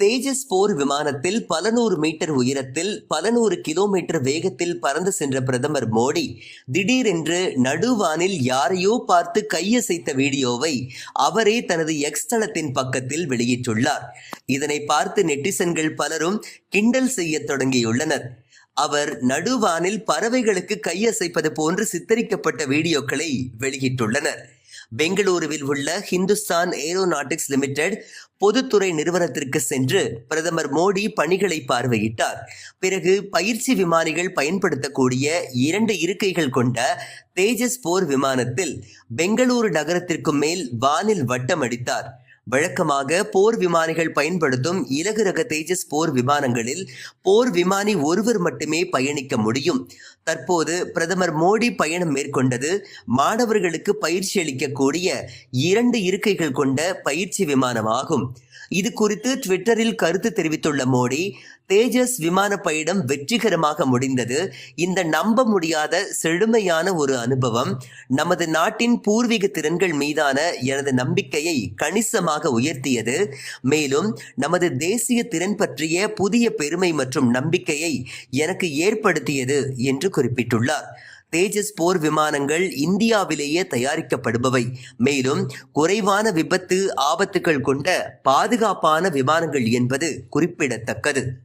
தேஜஸ் போர் விமானத்தில் பல நூறு மீட்டர் உயரத்தில் பல நூறு கிலோமீட்டர் வேகத்தில் பறந்து சென்ற பிரதமர் மோடி திடீரென்று நடுவானில் யாரையோ பார்த்து கையசைத்த வீடியோவை அவரே தனது எக்ஸ் தளத்தின் பக்கத்தில் வெளியிட்டுள்ளார். இதனை பார்த்து நெட்டிசன்கள் பலரும் கிண்டல் செய்யத் தொடங்கியுள்ளனர். அவர் நடுவானில் பறவைகளுக்கு கையசைப்பது போன்று சித்தரிக்கப்பட்ட வீடியோக்களை வெளியிட்டுள்ளனர். பெங்களூருவில் உள்ள ஹிந்துஸ்தான் ஏரோநாட்டிக்ஸ் லிமிடெட் பொதுத்துறை நிறுவனத்திற்கு சென்று பிரதமர் மோடி பணிகளை பார்வையிட்டார். பிறகு பயிற்சி விமானிகள் பயன்படுத்தக்கூடிய இரண்டு இருக்கைகள் கொண்ட தேஜஸ் போர் விமானத்தில் பெங்களூரு நகரத்திற்கு மேல் வானில் வட்டமடித்தார். வழக்கமாக போர் விமானிகள் பயன்படுத்தும் இலகு ரக தேஜஸ் போர் விமானங்களில் போர் விமானி ஒருவர் மட்டுமே பயணிக்க முடியும். தற்போது பிரதமர் மோடி பயணம் மேற்கொண்டது மாணவர்களுக்கு பயிற்சி அளிக்கக்கூடிய இரண்டு இருக்கைகள் கொண்ட பயிற்சி விமானமாகும். இது குறித்து ட்விட்டரில் கருத்து தெரிவித்துள்ள மோடி தேஜஸ் விமான பயணம் வெற்றிகரமாக முடிந்தது. இந்த நம்ப முடியாத செழுமையான ஒரு அனுபவம் நமது நாட்டின் பூர்வீக திறன்கள் மீதான எனது நம்பிக்கையை கணிசமாக உயர்த்தியது. மேலும் நமது தேசிய திறன் பற்றிய புதிய பெருமை மற்றும் நம்பிக்கையை எனக்கு ஏற்படுத்தியது என்று குறிப்பிட்டுள்ளார். தேஜஸ் போர் விமானங்கள் இந்தியாவிலேயே தயாரிக்கப்படுபவை. மேலும் குறைவான விபத்து ஆபத்துகள் கொண்ட பாதுகாப்பான விமானங்கள் என்பது குறிப்பிடத்தக்கது.